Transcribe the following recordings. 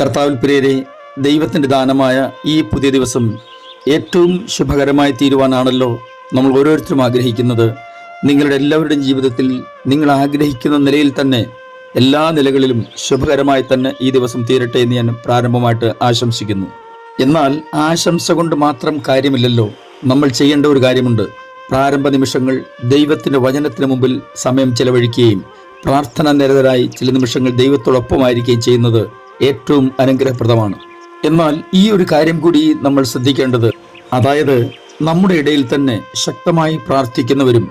കർത്താവിൽ പ്രിയരെ ദൈവത്തിന്റെ ദാനമായ ഈ പുതിയ ദിവസം ഏറ്റവും ശുഭകരമായി തീരുവാനാണല്ലോ നമ്മൾ ഓരോരുത്തരും ആഗ്രഹിക്കുന്നത്. നിങ്ങളുടെ എല്ലാവരുടെയും ജീവിതത്തിൽ നിങ്ങൾ ആഗ്രഹിക്കുന്ന നിലയിൽ തന്നെ എല്ലാ നിലകളിലും ശുഭകരമായി തന്നെ ഈ ദിവസം തീരട്ടെ എന്ന് ഞാൻ പ്രാരംഭമായിട്ട് ആശംസിക്കുന്നു. എന്നാൽ ആശംസ കൊണ്ട് മാത്രം കാര്യമില്ലല്ലോ. നമ്മൾ ചെയ്യേണ്ട ഒരു കാര്യമുണ്ട്. പ്രാരംഭ നിമിഷങ്ങൾ ദൈവത്തിന്റെ വചനത്തിന് മുമ്പിൽ സമയം ചെലവഴിക്കുകയും പ്രാർത്ഥന നിരതരായി ചില നിമിഷങ്ങൾ ദൈവത്തോടൊപ്പമായിരിക്കുകയും ചെയ്യുന്നത് ഏറ്റവും അനുഗ്രഹപ്രദമാണ്. എന്നാൽ ഈ ഒരു കാര്യം കൂടി നമ്മൾ ശ്രദ്ധിക്കേണ്ടത് അതായത് നമ്മുടെ ഇടയിൽ തന്നെ ശക്തമായി പ്രാർത്ഥിക്കുന്നവരും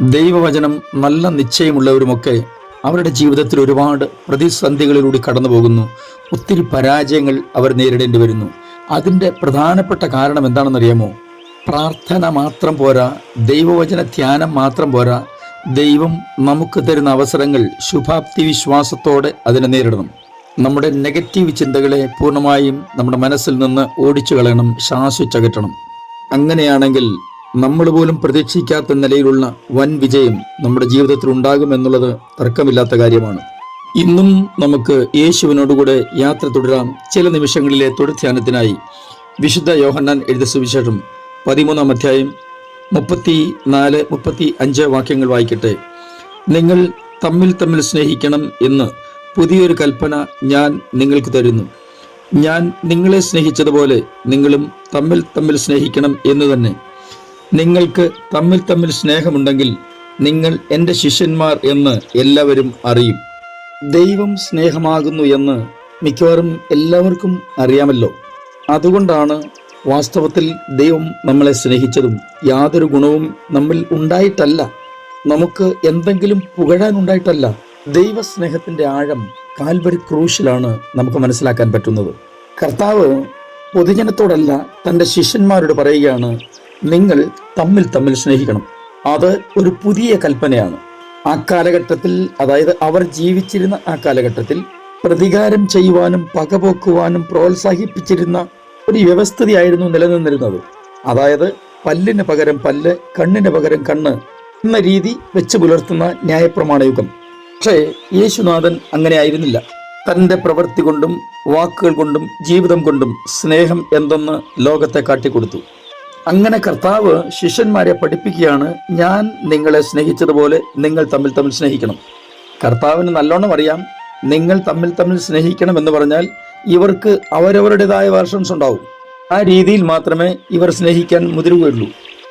ദൈവവചനം നല്ല നിശ്ചയമുള്ളവരുമൊക്കെ അവരുടെ ജീവിതത്തിൽ ഒരുപാട് പ്രതിസന്ധികളിലൂടെ കടന്നു പോകുന്നു ഒത്തിരി പരാജയങ്ങൾ അവർ നേരിടേണ്ടി വരുന്നു. അതിന്റെ പ്രധാനപ്പെട്ട കാരണം എന്താണെന്നറിയാമോ? പ്രാർത്ഥന മാത്രം പോരാ ദൈവവചന ധ്യാനം മാത്രം പോരാ ദൈവം നമുക്ക് തരുന്ന അവസരങ്ങൾ ശുഭാപ്തി വിശ്വാസത്തോടെ അതിനെ നേരിടണം. നമ്മുടെ നെഗറ്റീവ് ചിന്തകളെ പൂർണമായും നമ്മുടെ മനസ്സിൽ നിന്ന് ഓടിച്ചു കളയണം ശാസിച്ചകറ്റണം അങ്ങനെയാണെങ്കിൽ നമ്മൾ പോലും പ്രതീക്ഷിക്കാത്ത നിലയിലുള്ള വൻ വിജയം നമ്മുടെ ജീവിതത്തിൽ ഉണ്ടാകുമെന്നുള്ളത് തർക്കമില്ലാത്ത കാര്യമാണ്. ഇന്നും നമുക്ക് യേശുവിനോടുകൂടെ യാത്ര തുടരാം. ചില നിമിഷങ്ങളിലെ തുടർധ്യാനത്തിനായി വിശുദ്ധ യോഹന്നാൻ എഴുത സുവിശേഷം പതിമൂന്നാം അധ്യായം മുപ്പത്തി നാല് മുപ്പത്തി അഞ്ച് വാക്യങ്ങൾ വായിക്കട്ടെ. നിങ്ങൾ തമ്മിൽ തമ്മിൽ സ്നേഹിക്കണം എന്ന് പുതിയൊരു കൽപ്പന ഞാൻ നിങ്ങൾക്ക് തരുന്നു. ഞാൻ നിങ്ങളെ സ്നേഹിച്ചതുപോലെ നിങ്ങളും തമ്മിൽ തമ്മിൽ സ്നേഹിക്കണം എന്ന് തന്നെ. നിങ്ങൾക്ക് തമ്മിൽ തമ്മിൽ സ്നേഹമുണ്ടെങ്കിൽ നിങ്ങൾ എന്റെ ശിഷ്യന്മാർ എന്ന് എല്ലാവരും അറിയും. ദൈവം സ്നേഹമാകുന്നു എന്ന് മിക്കവാറും എല്ലാവർക്കും അറിയാമല്ലോ. അതുകൊണ്ടാണ് വാസ്തവത്തിൽ ദൈവം നമ്മളെ സ്നേഹിച്ചതും യാതൊരു ഗുണവും നമ്മിൽ ഉണ്ടായിട്ടല്ല. നമുക്ക് എന്തെങ്കിലും പുകഴാനുണ്ടായിട്ടല്ല ദൈവസ്നേഹത്തിന്റെ ആഴം കാൽവരി ക്രൂശിലാണ് നമുക്ക് മനസ്സിലാക്കാൻ പറ്റുന്നത്. കർത്താവ് പൊതുജനത്തോടല്ല തന്റെ ശിഷ്യന്മാരോട് പറയുകയാണ് നിങ്ങൾ തമ്മിൽ തമ്മിൽ സ്നേഹിക്കണം. അത് ഒരു പുതിയ കൽപ്പനയാണ്. ആ കാലഘട്ടത്തിൽ അതായത് അവർ ജീവിച്ചിരുന്ന ആ കാലഘട്ടത്തിൽ പ്രതികാരം ചെയ്യുവാനും പകപോക്കുവാനും പ്രോത്സാഹിപ്പിച്ചിരുന്ന ഒരു വ്യവസ്ഥതയായിരുന്നു നിലനിന്നിരുന്നത്. അതായത് പല്ലിന് പകരം പല്ല് കണ്ണിന് പകരം കണ്ണ് എന്ന രീതി വെച്ച് പുലർത്തുന്ന ന്യായപ്രമാണ യുഗം പക്ഷേ യേശുനാഥൻ അങ്ങനെ ആയിരുന്നില്ല. തന്റെ പ്രവൃത്തി കൊണ്ടും വാക്കുകൾ കൊണ്ടും ജീവിതം കൊണ്ടും സ്നേഹം എന്തെന്ന് ലോകത്തെ കാട്ടിക്കൊടുത്തു. അങ്ങനെ കർത്താവ് ശിഷ്യന്മാരെ പഠിപ്പിക്കുകയാണ് ഞാൻ നിങ്ങളെ സ്നേഹിച്ചതുപോലെ നിങ്ങൾ തമ്മിൽ തമ്മിൽ സ്നേഹിക്കണം. കർത്താവിന് നല്ലോണം അറിയാം നിങ്ങൾ തമ്മിൽ തമ്മിൽ സ്നേഹിക്കണം എന്ന് പറഞ്ഞാൽ ഇവർക്ക് അവരവരുടേതായ വേർഷൻസ് ഉണ്ടാവും. ആ രീതിയിൽ മാത്രമേ ഇവർ സ്നേഹിക്കാൻ മുതിരുകയുള്ളൂ.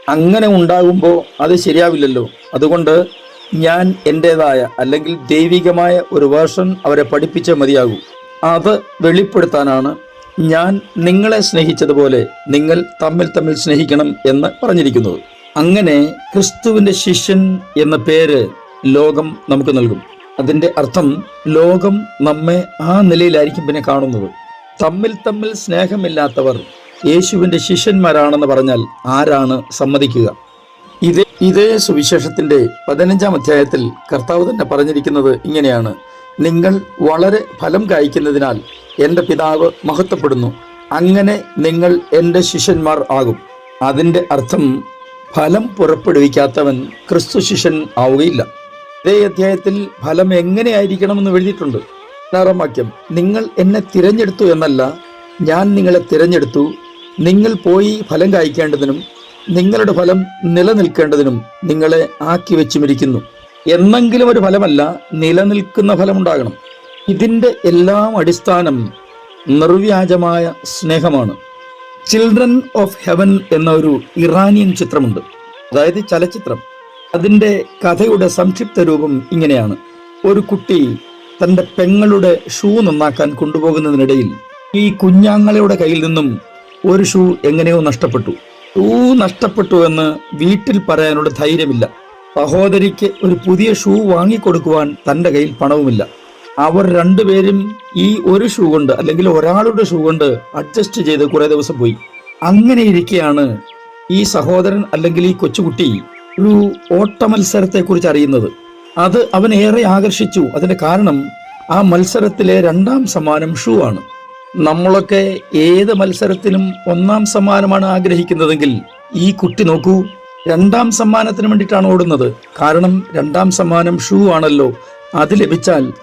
അങ്ങനെ ഉണ്ടാകുമ്പോൾ അത് ശരിയാവില്ലല്ലോ. അതുകൊണ്ട് ഞാൻ എന്റെതായ അല്ലെങ്കിൽ ദൈവികമായ ഒരു വേർഷൻ അവരെ പഠിപ്പിച്ചേ മതിയാകൂ. അത് വെളിപ്പെടുത്താനാണ് ഞാൻ നിങ്ങളെ സ്നേഹിച്ചതുപോലെ നിങ്ങൾ തമ്മിൽ തമ്മിൽ സ്നേഹിക്കണം എന്ന് പറഞ്ഞിരിക്കുന്നത്. അങ്ങനെ ക്രിസ്തുവിന്റെ ശിഷ്യൻ എന്ന പേര് ലോകം നമുക്ക് നൽകും. അതിന്റെ അർത്ഥം ലോകം നമ്മെ ആ നിലയിലായിരിക്കും പിന്നെ കാണുന്നത്. തമ്മിൽ തമ്മിൽ സ്നേഹമില്ലാത്തവർ യേശുവിന്റെ ശിഷ്യന്മാരാണെന്ന് പറഞ്ഞാൽ ആരാണ് സമ്മതിക്കുക? ഇതേ സുവിശേഷത്തിന്റെ പതിനഞ്ചാം അധ്യായത്തിൽ കർത്താവ് തന്നെ പറഞ്ഞിരിക്കുന്നത് ഇങ്ങനെയാണ്. നിങ്ങൾ വളരെ ഫലം കായ്ക്കുന്നതിനാൽ എന്റെ പിതാവ് മഹത്വപ്പെടുന്നു. അങ്ങനെ നിങ്ങൾ എന്റെ ശിഷ്യന്മാർ ആകും. അതിന്റെ അർത്ഥം ഫലം പുറപ്പെടുവിക്കാത്തവൻ ക്രിസ്തു ശിഷ്യൻ ആവുകയില്ല. ഇതേ അധ്യായത്തിൽ ഫലം എങ്ങനെയായിരിക്കണമെന്ന് എഴുതിയിട്ടുണ്ട്. പതിനാറാം വാക്യം നിങ്ങൾ എന്നെ തിരഞ്ഞെടുത്തു എന്നല്ല ഞാൻ നിങ്ങളെ തിരഞ്ഞെടുത്തു. നിങ്ങൾ പോയി ഫലം കായ്ക്കേണ്ടതിനും നിങ്ങളുടെ ഫലം നിലനിൽക്കേണ്ടതിനും നിങ്ങളെ ആക്കി വെച്ചുമിരിക്കുന്നു. എന്നെങ്കിലും ഒരു ഫലമല്ല നിലനിൽക്കുന്ന ഫലമുണ്ടാകണം. ഇതിന്റെ എല്ലാം അടിസ്ഥാനം നിർവ്യാജമായ സ്നേഹമാണ്. ചിൽഡ്രൻ ഓഫ് ഹെവൻ എന്ന ഒരു ഇറാനിയൻ ചിത്രമുണ്ട്. അതായത് ചലച്ചിത്രം. അതിന്റെ കഥയുടെ സംക്ഷിപ്ത രൂപം ഇങ്ങനെയാണ്. ഒരു കുട്ടി തന്റെ പെങ്ങളുടെ ഷൂ നന്നാക്കാൻ കൊണ്ടുപോകുന്നതിനിടയിൽ ഈ കുഞ്ഞാങ്ങളുടെ കയ്യിൽ നിന്നും ഒരു ഷൂ എങ്ങനെയോ നഷ്ടപ്പെട്ടു. ഷൂ നഷ്ടപ്പെട്ടു എന്ന് വീട്ടിൽ പറയാനുള്ള ധൈര്യമില്ല. സഹോദരിക്ക് ഒരു പുതിയ ഷൂ വാങ്ങിക്കൊടുക്കുവാൻ തന്റെ കയ്യിൽ പണവുമില്ല. അവർ രണ്ടുപേരും ഈ ഒരു ഷൂ കൊണ്ട് അല്ലെങ്കിൽ ഒരാളുടെ ഷൂ കൊണ്ട് അഡ്ജസ്റ്റ് ചെയ്ത് കുറെ ദിവസം പോയി. അങ്ങനെ ഇരിക്കെയാണ് ഈ സഹോദരൻ അല്ലെങ്കിൽ ഈ കൊച്ചുകുട്ടി ഒരു ഓട്ട മത്സരത്തെ കുറിച്ച് അറിയുന്നത്. അത് അവൻ ഏറെ ആകർഷിച്ചു. അതിന്റെ കാരണം ആ മത്സരത്തിലെ രണ്ടാം സമ്മാനം ഷൂ ആണ്. നമ്മളൊക്കെ ഏത് മത്സരത്തിനും ഒന്നാം സമ്മാനമാണ് ആഗ്രഹിക്കുന്നതെങ്കിൽ ഈ കുട്ടി നോക്കൂ രണ്ടാം സമ്മാനത്തിന് വേണ്ടിയിട്ടാണ് ഓടുന്നത്. കാരണം രണ്ടാം സമ്മാനം ഷൂ ആണല്ലോ. അത് ലഭിച്ചാൽ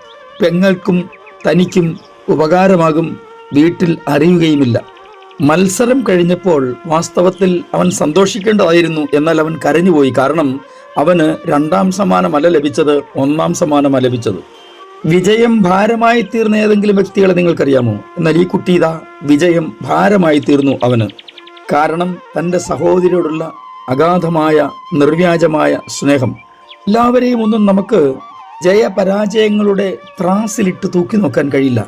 പെങ്ങൾക്കും തനിക്കും ഉപകാരമാകും വീട്ടിൽ അറിയുകയുമില്ല. മത്സരം കഴിഞ്ഞപ്പോൾ വാസ്തവത്തിൽ അവൻ സന്തോഷിക്കേണ്ടതായിരുന്നു എന്നാൽ അവൻ കരഞ്ഞുപോയി. കാരണം അവന് രണ്ടാം സമ്മാനമല്ല ലഭിച്ചത് ഒന്നാം സമ്മാനമല്ല ലഭിച്ചത്. വിജയം ഭാരമായി തീർന്ന ഏതെങ്കിലും വ്യക്തികളെ നിങ്ങൾക്കറിയാമോ? എന്നാൽ ഈ കുട്ടി ഇതാ വിജയം ഭാരമായി തീർന്നു അവന്. കാരണം തന്റെ സഹോദരിയോടുള്ള അഗാധമായ നിർവ്യാജമായ സ്നേഹം. എല്ലാവരെയും ഒന്നും നമുക്ക് ജയപരാജയങ്ങളുടെ ത്രാസിലിട്ട് തൂക്കി നോക്കാൻ കഴിയില്ല.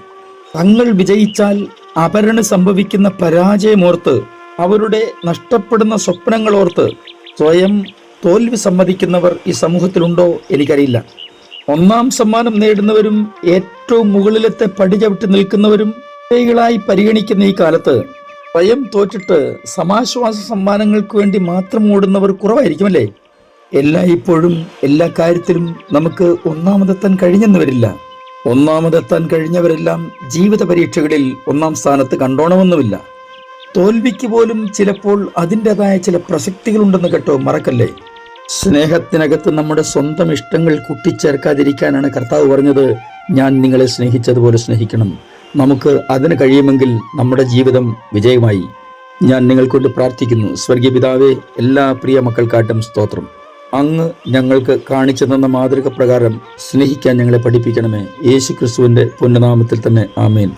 തങ്ങൾ വിജയിച്ചാൽ അപരന് സംഭവിക്കുന്ന പരാജയമോർത്ത് അവരുടെ നഷ്ടപ്പെടുന്ന സ്വപ്നങ്ങളോർത്ത് സ്വയം തോൽവി സമ്മതിക്കുന്നവർ ഈ സമൂഹത്തിലുണ്ടോ എനിക്കറിയില്ല. ഒന്നാം സമ്മാനം നേടുന്നവരും ഏറ്റവും മുകളിലത്തെ പടി ചവിട്ടി നിൽക്കുന്നവരും വിജയികളായി പരിഗണിക്കുന്ന ഈ കാലത്ത് സ്വയം തോറ്റിട്ട് സമാശ്വാസ സമ്മാനങ്ങൾക്ക് വേണ്ടി മാത്രം ഓടുന്നവർ കുറവായിരിക്കുമല്ലേ? എല്ലായ്പ്പോഴും എല്ലാ കാര്യത്തിലും നമുക്ക് ഒന്നാമതെത്താൻ കഴിഞ്ഞെന്ന് വരില്ല ഒന്നാമതെത്താൻ കഴിഞ്ഞവരെല്ലാം ജീവിത പരീക്ഷകളിൽ ഒന്നാം സ്ഥാനത്ത് കണ്ടോണമെന്നുമില്ല. തോൽവിക്ക് പോലും ചിലപ്പോൾ അതിന്റെതായ ചില പ്രസക്തികളുണ്ടെന്ന് കേട്ടോ മറക്കല്ലേ? സ്നേഹത്തിനകത്ത് നമ്മുടെ സ്വന്തം ഇഷ്ടങ്ങൾ കൂട്ടിച്ചേർക്കാതിരിക്കാനാണ് കർത്താവ് പറഞ്ഞത്. ഞാൻ നിങ്ങളെ സ്നേഹിച്ചതുപോലെ സ്നേഹിക്കണം. നമുക്ക് അതിന് കഴിയുമെങ്കിൽ നമ്മുടെ ജീവിതം വിജയമായി. ഞാൻ നിങ്ങൾക്കൊണ്ട് പ്രാർത്ഥിക്കുന്നു. സ്വർഗീയ പിതാവേ എല്ലാ പ്രിയ മക്കൾക്കാട്ടും സ്തോത്രം. അങ്ങ് ഞങ്ങൾക്ക് കാണിച്ചു തന്ന മാതൃക പ്രകാരം സ്നേഹിക്കാൻ ഞങ്ങളെ പഠിപ്പിക്കണമേ. യേശു ക്രിസ്തുവിന്റെ പുണ്യനാമത്തിൽ തന്നെ ആമേൻ.